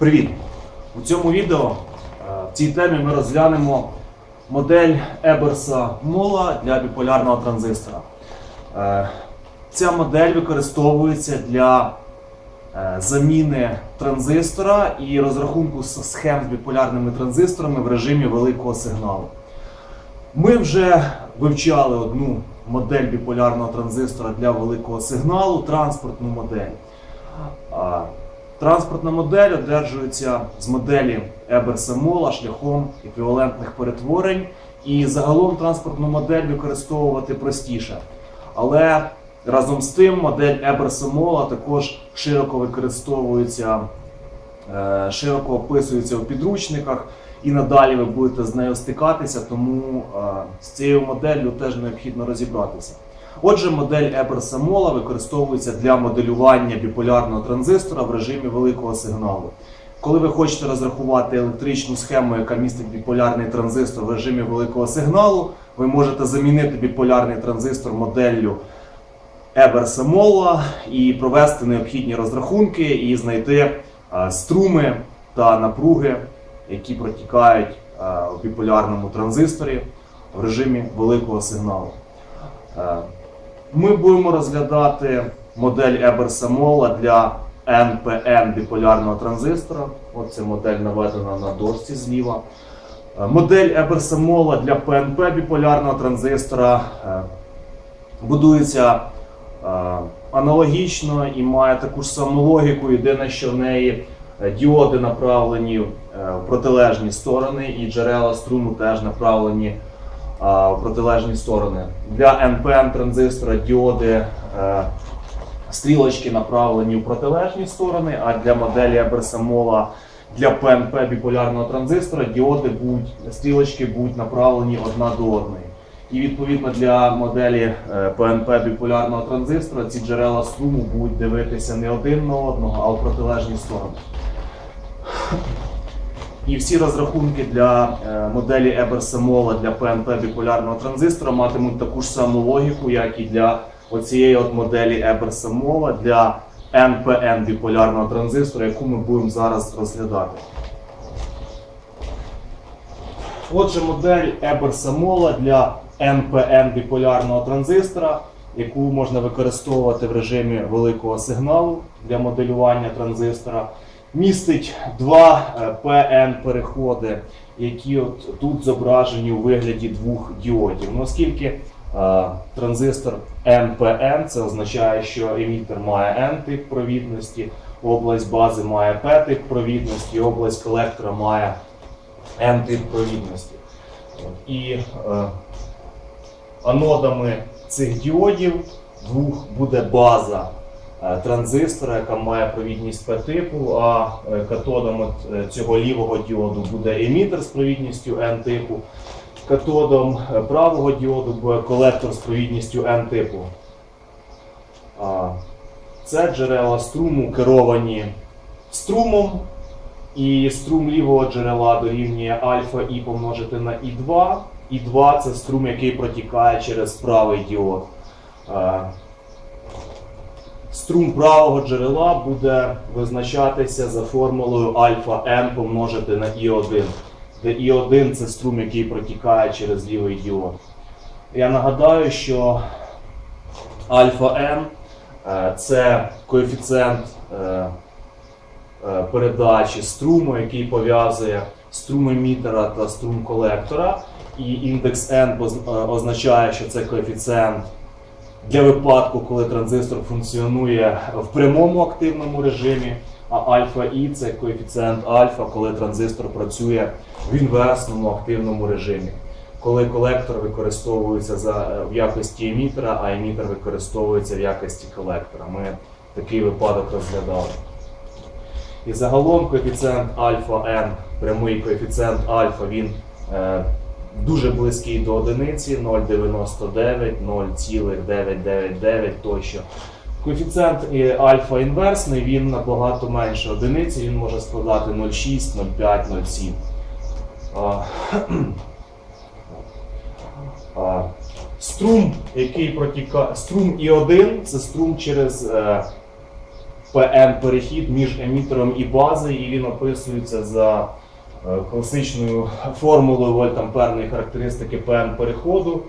Привіт! У цьому відео е, в цій темі ми розглянемо модель Еберса Мола для біполярного транзистора. Е, Ця модель використовується для е, заміни транзистора і розрахунку схем з біполярними транзисторами в режимі великого сигналу. Ми вже вивчали одну модель біполярного транзистора для великого сигналу, транспортну модель. Транспортна модель одержується з моделі Еберса Мола шляхом еквівалентних перетворень, і загалом транспортну модель використовувати простіше. Але разом з тим модель Еберса Мола також широко використовується, е, широко описується у підручниках, і надалі ви будете з нею стикатися, тому е, з цією моделлю теж необхідно розібратися. Отже, модель Еберса Мола використовується для моделювання біполярного транзистора в режимі великого сигналу. Коли ви хочете розрахувати електричну схему, яка містить біполярний транзистор в режимі великого сигналу, ви можете замінити біполярний транзистор моделлю Еберса Мола і провести необхідні розрахунки і знайти е, струми та напруги, які протікають е, у біполярному транзисторі в режимі великого сигналу. Ми будемо розглядати модель Еберса Мола для NPN біполярного транзистора. Ця модель наведена на дошці зліва. Е, Модель Еберса Мола для ПНП біполярного транзистора е, будується е, аналогічно і має таку ж саму логіку. Єдине, що в неї діоди направлені в протилежні сторони, і джерела струму теж направлені в протилежні сторони. Для NPN транзистора діоди е, стрілочки направлені в протилежні сторони, а для моделі Еберса Мола для ПНП біполярного транзистора діоди будуть, стрілочки будуть направлені одна до одної. І відповідно для моделі е, ПНП біполярного транзистора ці джерела струму будуть дивитися не один на одного, а в протилежні сторони. І всі розрахунки для е, моделі Еберса Мола для ПНП біполярного транзистора матимуть таку ж саму логіку, як і для оцієї от моделі Еберса Мола для NPN біполярного транзистора, яку ми будемо зараз розглядати. Отже, модель Еберса Мола для NPN біполярного транзистора, яку можна використовувати в режимі великого сигналу для моделювання транзистора, містить два е, PN переходи, які от тут зображені у вигляді двох діодів. Ну, оскільки е, транзистор NPN, це означає, що емітер має N-тип провідності, область бази має P-тип провідності, область колектора має N-тип провідності. І е, анодами цих діодів двох буде база транзистора, яка має провідність P-типу, а е, катодом е, цього лівого діоду буде емітер з провідністю N-типу. Катодом е, правого діоду буде колектор з провідністю N-типу. Це джерела струму керовані струмом, і струм лівого джерела дорівнює альфа і помножити на І2. І2 це струм, який протікає через правий діод. Струм правого джерела буде визначатися за формулою альфа N помножити на І1, де І1 це струм, який протікає через лівий діод. Я нагадаю, що альфа N е, це коефіцієнт е, е, передачі струму, який пов'язує струм емітера та струм колектора. І індекс n означає, що це коефіцієнт для випадку, коли транзистор функціонує в прямому активному режимі, а альфа і це коефіцієнт альфа, коли транзистор працює в інверсному активному режимі. Коли колектор використовується за, е, в якості емітера, а емітер використовується в якості колектора. Ми такий випадок розглядали. І загалом коефіцієнт альфа n, прямий коефіцієнт альфа, він е, дуже близький до одиниці 0,99, 0,999 тощо. Коефіцієнт е, альфа інверсний, він набагато менше одиниці, він може складати 0,6, 0,5, 0,7. А, а, Струм, який протікає, струм І1 це струм через е, PN перехід між емітером і базою, і він описується за класичною формулою вольтамперної характеристики PN переходу.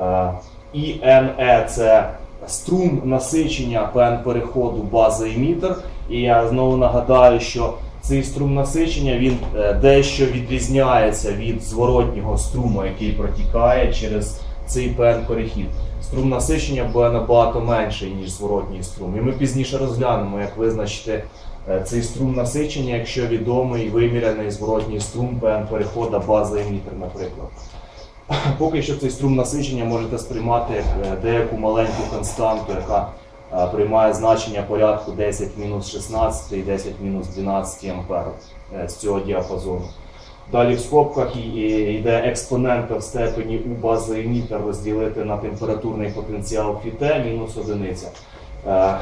Е, І NE це струм насичення PN переходу бази емітер. І я знову нагадаю, що цей струм насичення він е, дещо відрізняється від зворотнього струму, який протікає через цей PN перехід. Струм насичення буде набагато менший, ніж зворотній струм. І ми пізніше розглянемо, як визначити е, цей струм насичення, якщо відомий виміряний зворотній струм PN переходу бази емітер, наприклад. Поки що цей струм насичення можете сприймати як е, деяку маленьку константу, яка е, приймає значення порядку 10-16 і 10-12 ампер е, з цього діапазону. Далі в скобках йде експонента в степені у бази емітер розділити на температурний потенціал фіте мінус одиниця. Е,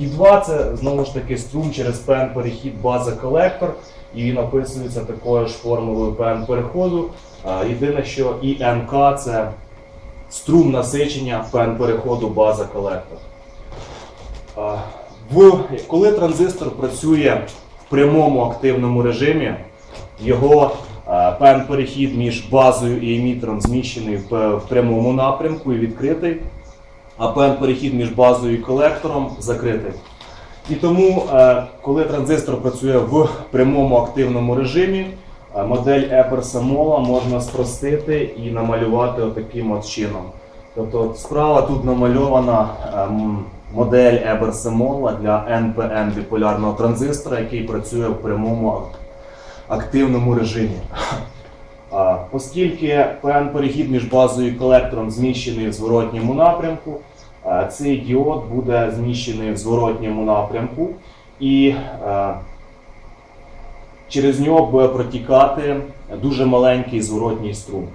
І 2 це знову ж таки струм через PN перехід база колектор, і він описується такою ж формулою PN переходу. Е, Єдине, що ІНК це струм насичення PN переходу база колектор. Е, коли транзистор працює в прямому активному режимі, його пен перехід між базою і емітером зміщений в прямому напрямку і відкритий, а пен перехід між базою і колектором закритий. І тому, е, коли транзистор працює в прямому активному режимі, е, модель Еперса Мола можна спростити і намалювати отаким от чином. Тобто справа тут намальована ем, модель Еберса Мола для NPN біполярного транзистора, який працює в прямому активному режимі. Оскільки PN перехід між базою і колектором зміщений в зворотньому напрямку, цей діод буде зміщений в зворотньому напрямку і е, через нього буде протікати дуже маленький зворотній струм.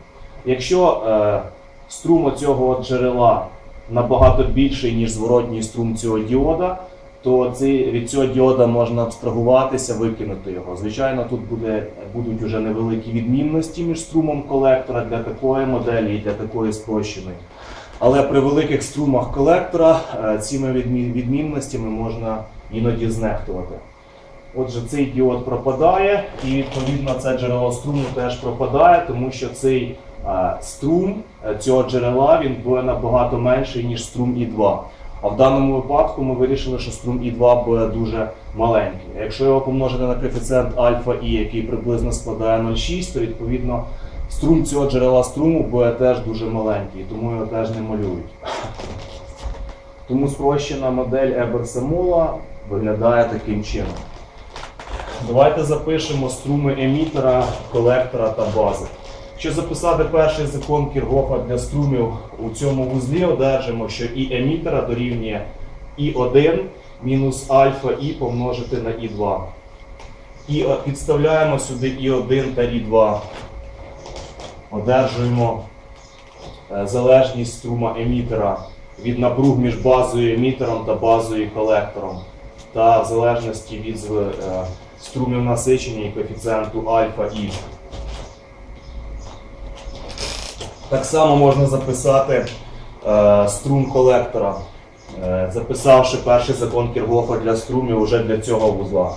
Якщо е, струм цього джерела набагато більший, ніж зворотній струм цього діода, то від цього діода можна абстрагуватися, викинути його. Звичайно, тут буде, будуть вже невеликі відмінності між струмом колектора для такої моделі і для такої спрощеної. Але при великих струмах колектора е, цими відмінностями можна іноді знехтувати. Отже, цей діод пропадає, і відповідно це джерело струму теж пропадає, тому що цей е, струм е, цього джерела він буде набагато менший, ніж струм І2. А в даному випадку ми вирішили, що струм І2 буде дуже маленький. Якщо його помножити на коефіцієнт альфа І, який приблизно складає 0,6, то відповідно струм цього джерела струму буде теж дуже маленький, тому його теж не малюють. Тому спрощена модель Еберсамула виглядає таким чином. Давайте запишемо струми емітера, колектора та бази. Якщо записати перший закон Кіргофа для струмів у цьому вузлі, одержимо, що і емітера дорівнює І1 мінус альфа І помножити на І2. І е, підставляємо сюди І1 та І2. Одержуємо е, залежність струма емітера від напруг між базою емітером та базою колектором та залежності від е, струмів насичення і коефіцієнту альфа І. Так само можна записати е, струм колектора, записавши перший закон Кіргофа для струмів уже для цього вузла.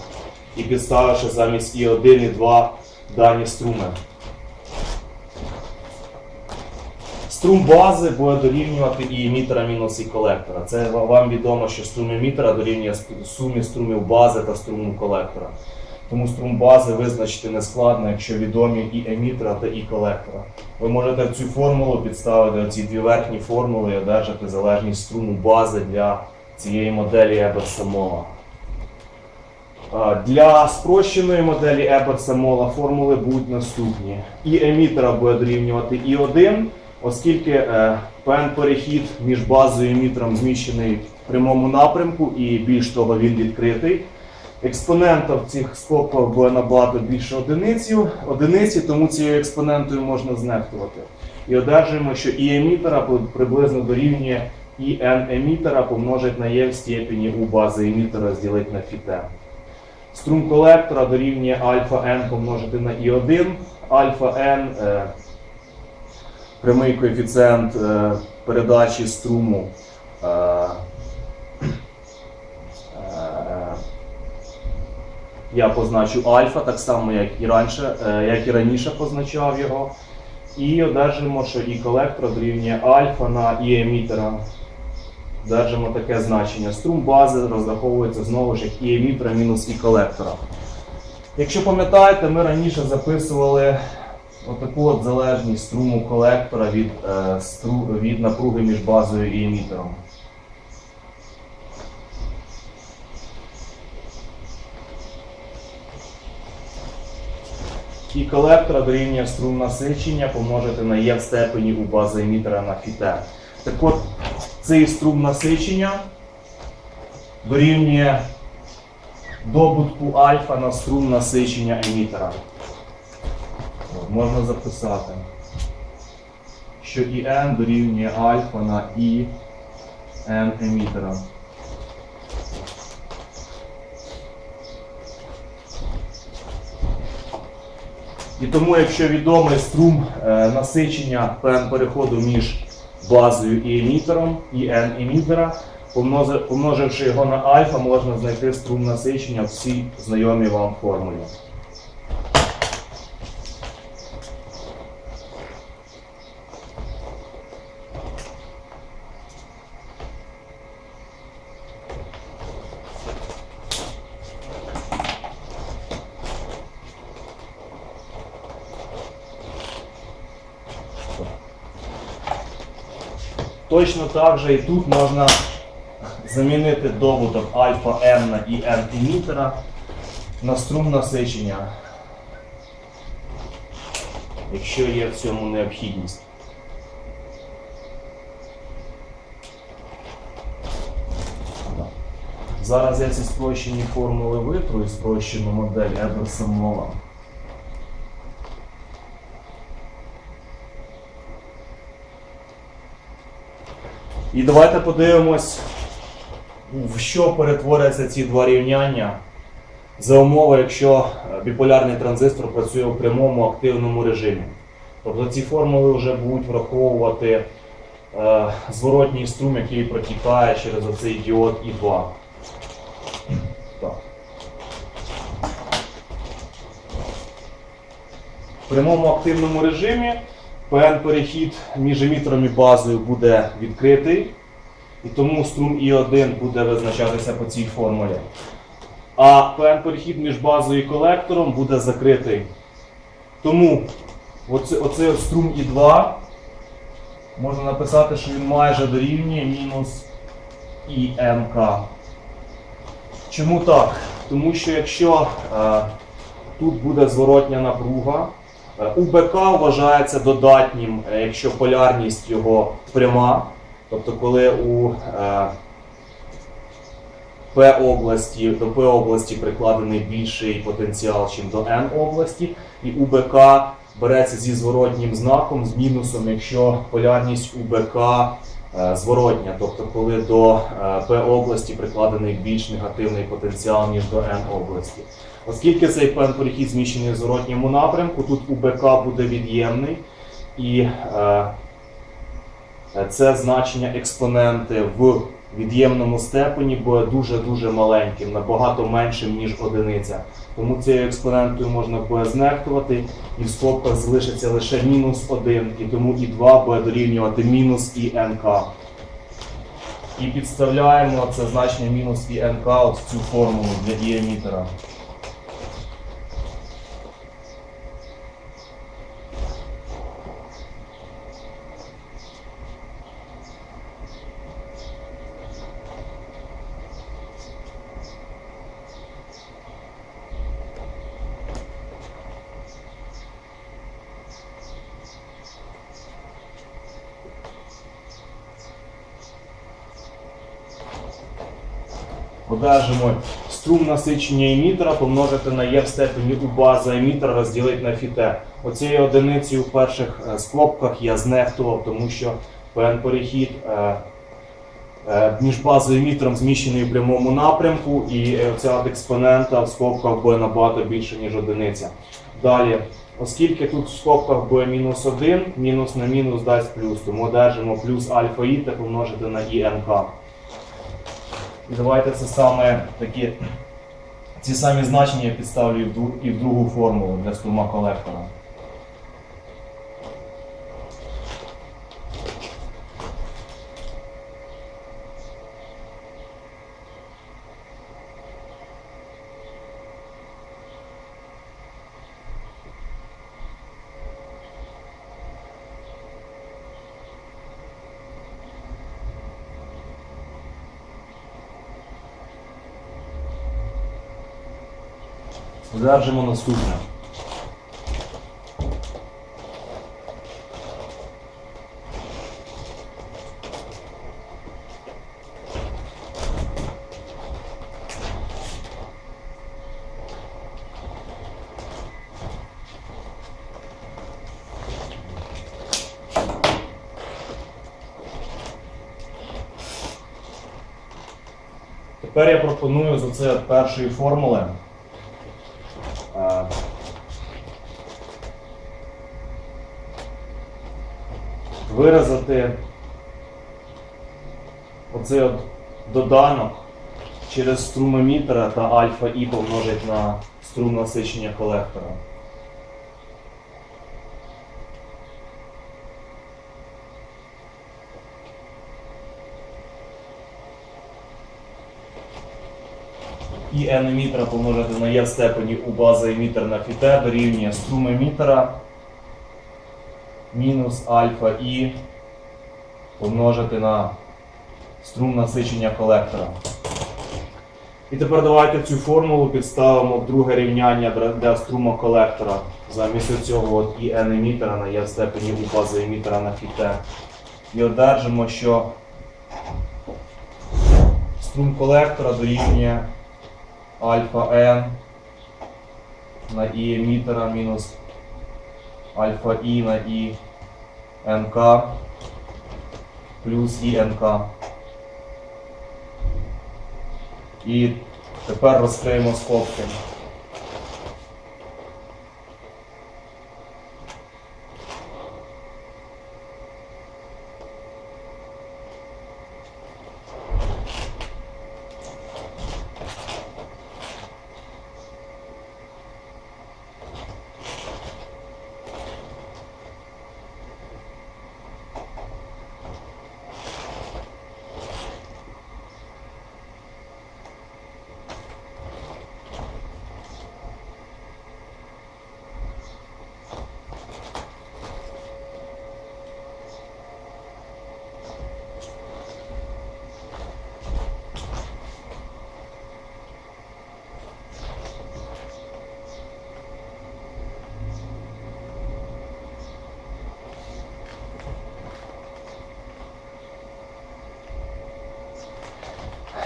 І підставивши замість І1 і 2 дані струми. Струм бази буде дорівнювати і емітера мінус і колектора. Це вам відомо, що струм емітера дорівнює сумі струмів бази та струму колектора. Тому струм бази визначити не складно, якщо відомі і емітера та і колектора. Ви можете цю формулу підставити ці дві верхні формули і одержати залежність струму бази для цієї моделі Еберса Мола. Для спрощеної моделі Еберса Мола формули будуть наступні. І емітера буде дорівнювати І1, оскільки е, пен перехід між базою і емітером зміщений в прямому напрямку і більш того він відкритий. Експонента в цих скобках буде набагато більше одиниці, одиниці, тому цією експонентою можна знехтувати. І одержуємо, що і емітера приблизно дорівнює і емітера помножить на e в степені у бази емітера розділити на фіте. Струм колектора дорівнює альфа n помножити на і1, альфа n е, прямий коефіцієнт е, передачі струму. Е, е, я позначу альфа, так само, як і раніше, як і раніше позначав його. І одержимо, що і колектор дорівнює альфа на і емітера. Одержимо таке значення. Струм бази розраховується знову ж як і емітера мінус і колектора. Якщо пам'ятаєте, ми раніше записували отаку от залежність струму колектора від, е, стру, від напруги між базою і емітером. І колектора дорівнює струм насичення помножити на Е в степені у базоемітера на фіте. Так от, цей струм насичення дорівнює добутку альфа на струм насичення емітера. Можна записати, що і n дорівнює альфа на і n емітера. І тому, якщо відомий струм е, насичення переходу між базою і емітером, і n емітера, помноживши його на альфа, можна знайти струм насичення в цій знайомій вам формулі. Точно так же і тут можна замінити добуток альфа на і n емітера на струм насичення, якщо є в цьому необхідність. Зараз я ці спрощені формули витру і спрощену модель Еберса Мола. І давайте подивимось, в що перетворяться ці два рівняння за умови, якщо е, біполярний транзистор працює у прямому активному режимі. Тобто ці формули вже будуть враховувати е, зворотній струм, який протікає через оцей діод І2. Так. В прямому активному режимі ПН перехід між емітером і базою буде відкритий, і тому струм І1 буде визначатися по цій формулі. А ПН перехід між базою і колектором буде закритий. Тому оце- оцей струм І2 можна написати, що він майже дорівнює мінус ІМК. Чому так? Тому що якщо е, тут буде зворотня напруга, УБК вважається додатнім, е, якщо полярність його пряма, тобто коли у е, П області до П області прикладений більший потенціал, ніж до Н області, і УБК береться зі зворотнім знаком, з мінусом, якщо полярність УБК е, зворотня, тобто коли до е, П області прикладений більш негативний потенціал, ніж до Н області. Оскільки цей перехід зміщений в зворотньому напрямку, тут УБК буде від'ємний, і е, це значення експоненти в від'ємному степені буде дуже-дуже маленьким, набагато меншим, ніж одиниця. Тому цією експонентою можна буде знехтувати, і в скобках залишиться лише мінус 1, і тому і 2 буде дорівнювати мінус і НК. І підставляємо це значення мінус і НК в цю формулу для іемітера. Одержимо струм насичення емітера помножити на Е в степені у база емітера розділити на фіте. Оцією одиницею в перших е, скобках я знехтував, тому що ПН перехід е, е, між базою і емітером зміщений в прямому напрямку, і ця експонента в скобках буде набагато більше, ніж одиниця. Далі, оскільки тут в скобках буде мінус 1, мінус на мінус дасть плюс, тому одержимо плюс альфа і та помножити на ІНК. І давайте це саме такі Ці самі значення я підставлю і в, другу формулу для струма колектора. Одержимо наступне. Тепер я пропоную за це першої формули виразити оцей от доданок через струмомітра та альфа І помножить на струм насичення колектора. І n емітера помножити на в степені у бази емітер на фіте дорівнює струм мінус альфа І помножити на струм насичення колектора. І тепер давайте цю формулу підставимо в друге рівняння для- струма колектора. Замість цього от і n емітера на є в степені у бази емітера на фіте. І одержимо, що струм колектора дорівнює альфа n на і емітера мінус альфа і на і нк плюс і нк. І тепер розкриємо скобки.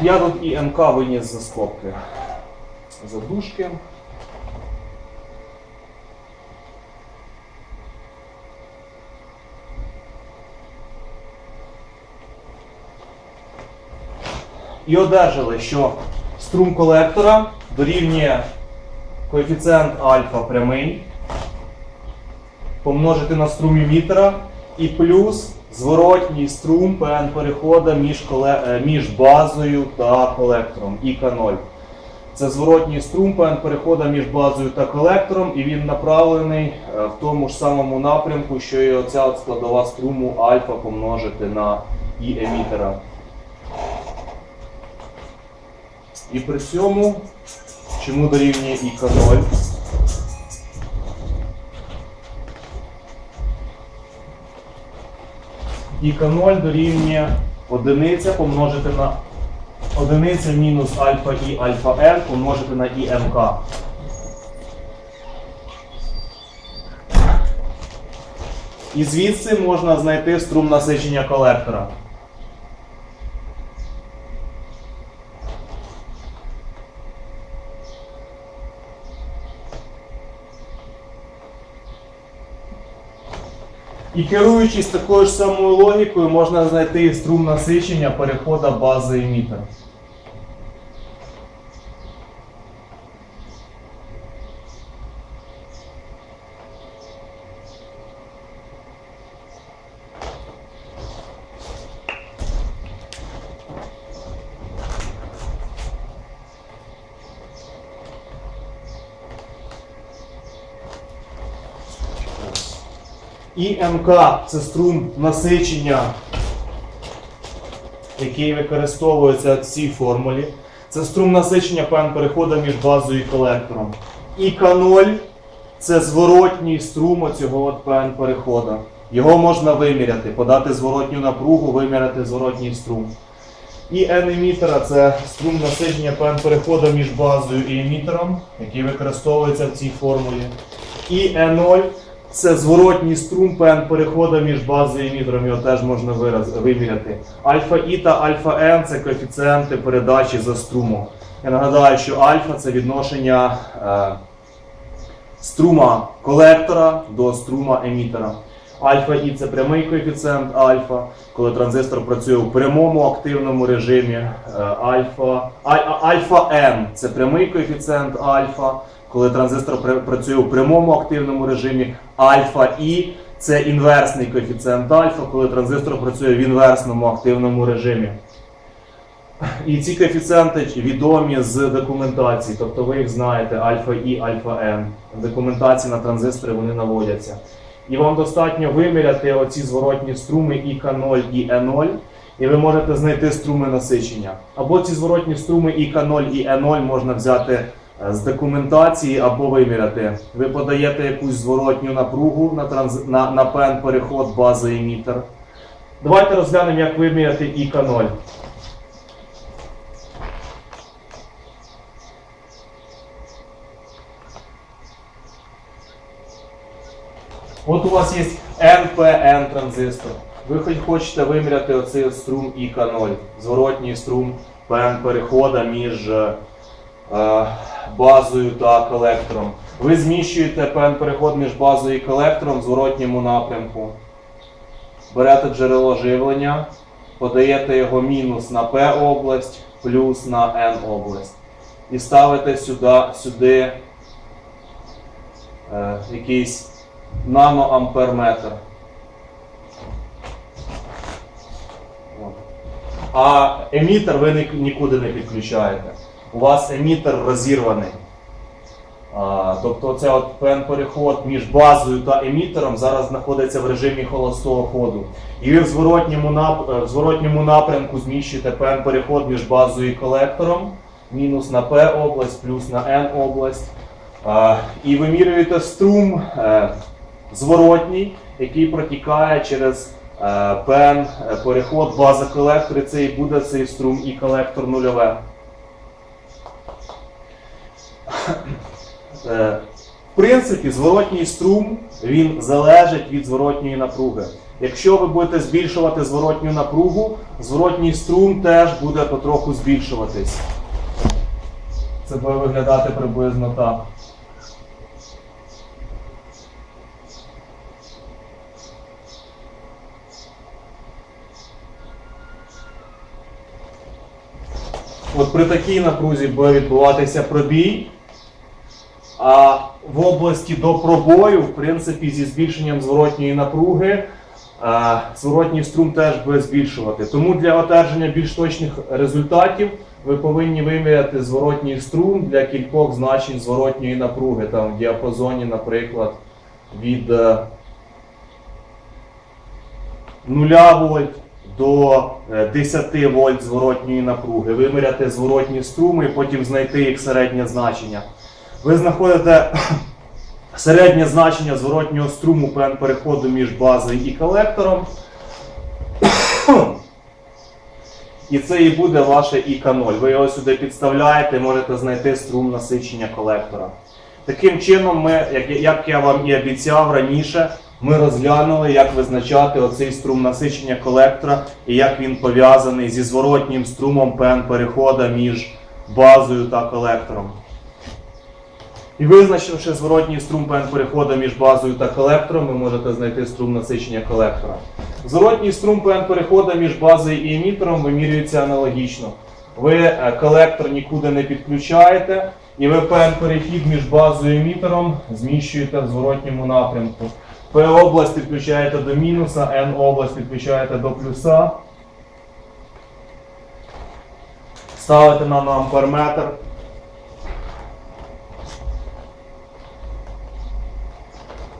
Я тут і МК виніс за скобки. Задушки. І одержали, що струм колектора дорівнює коефіцієнт альфа прямий помножити на струм емітера і плюс зворотній струм ПН переходу між, коле... е, між базою та колектором ІК0. Це зворотній струм ПН переходу між базою та колектором, і він направлений е, в тому ж самому напрямку, що і оця от складова струму альфа помножити на І емітера. І при цьому, чому дорівнює ІК0? І К0 дорівнює одиниця помножити на одиниця мінус альфа і альфа Н помножити на ІМК. І звідси можна знайти струм насичення колектора. І керуючись такою ж самою логікою, можна знайти струм насичення переходу бази емітера. І МК це струм насичення, який використовується в цій формулі. Це струм насичення певн переходу між базою і колектором. І К0 це зворотній струм оцього от ПН переходу. Його можна виміряти, подати зворотню напругу, виміряти зворотній струм. І N-емітера це струм насичення ПН переходу між базою і емітером, який використовується в цій формулі. І E0 це зворотній струм ПН переходу між базою і емітером, його теж можна вираз, виміряти. Альфа І та альфа N це коефіцієнти передачі за струмом. Я нагадаю, що альфа це відношення е, струма колектора до струма емітера. Альфа І це прямий коефіцієнт альфа, коли транзистор працює у прямому активному режимі. Е, Альфа, альфа N це прямий коефіцієнт альфа, коли транзистор працює у прямому активному режимі. Альфа І це інверсний коефіцієнт альфа, коли транзистор працює в інверсному активному режимі. І ці коефіцієнти відомі з документації, тобто ви їх знаєте, альфа І, альфа N. В документації на транзистори вони наводяться. І вам достатньо виміряти оці зворотні струми ІК0 і Е0, і ви можете знайти струми насичення. Або ці зворотні струми ІК0 і Е0 можна взяти з документації або виміряти. Ви подаєте якусь зворотню напругу на, транз... на, на пен переход бази емітер. Давайте розглянемо, як виміряти ІК0. От у вас є NPN транзистор. Ви хоч хочете виміряти оцей струм ІК0, зворотній струм ПН переходу між е, базою та колектором. Ви зміщуєте ПН переход між базою і колектором в зворотньому напрямку. Берете джерело живлення, подаєте його мінус на P область, плюс на N область. І ставите сюди, сюди е, якийсь наноамперметр. А емітер ви нікуди не підключаєте. У вас емітер розірваний. Тобто це от пен-переход між базою та емітером зараз знаходиться в режимі холостого ходу. І ви в зворотньому, нап... е, в зворотньому напрямку зміщуєте пен-переход між базою і колектором, мінус на P область, плюс на N область. І вимірюєте струм е, зворотній, який протікає через е, пен е, переход база колектор, і це і буде цей струм і колектор нульове. В принципі, зворотній струм він залежить від зворотньої напруги. Якщо ви будете збільшувати зворотню напругу, зворотній струм теж буде потроху збільшуватись. Це буде виглядати приблизно так. От при такій напрузі буде відбуватися пробій. А в області до пробою, в принципі, зі збільшенням зворотньої напруги, зворотній струм теж буде збільшувати. Тому для одержання більш точних результатів ви повинні виміряти зворотній струм для кількох значень зворотньої напруги, там в діапазоні, наприклад, від е, 0 вольт до е, 10 вольт зворотньої напруги. Виміряти зворотні струми і потім знайти їх середнє значення. Ви знаходите середнє значення зворотнього струму пен переходу між базою і колектором. І це і буде ваше ІК0. Ви його сюди підставляєте, і можете знайти струм насичення колектора. Таким чином, ми, як, я вам і обіцяв раніше, ми розглянули, як визначати оцей струм насичення колектора і як він пов'язаний зі зворотнім струмом ПН переходу між базою та колектором. І визначивши зворотній струм ПН переходу між базою та колектором, ви можете знайти струм насичення колектора. Зворотній струм ПН переходу між базою і емітером вимірюється аналогічно. Ви е, колектор нікуди не підключаєте, і ви ПН перехід між базою і емітером зміщуєте в зворотньому напрямку. P область підключаєте до мінуса, N область підключаєте до плюса. Ставите на амперметр.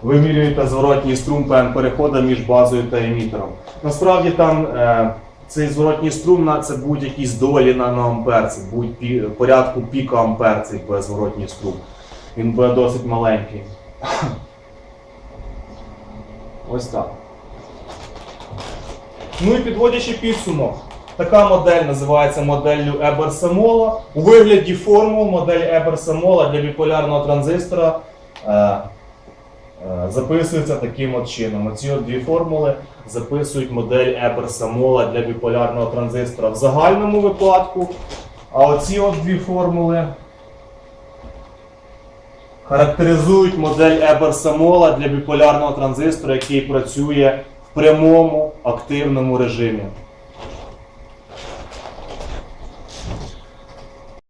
Вимірюєте зворотній струм ПН переходу між базою та емітером. Насправді там е, цей зворотній струм на це будь якісь долі наноампер, це будь порядку пікоампер, цей буде зворотній струм. Він буде досить маленький. Ось так. Ну і підводячи підсумок, така модель називається моделлю Еберса-Мола. У вигляді формул модель Еберса-Мола для біполярного транзистора е, записується таким от чином. Оці от дві формули записують модель Еберса-Мола для біполярного транзистора в загальному випадку. А оці от дві формули характеризують модель Еберса-Мола для біполярного транзистора, який працює в прямому активному режимі.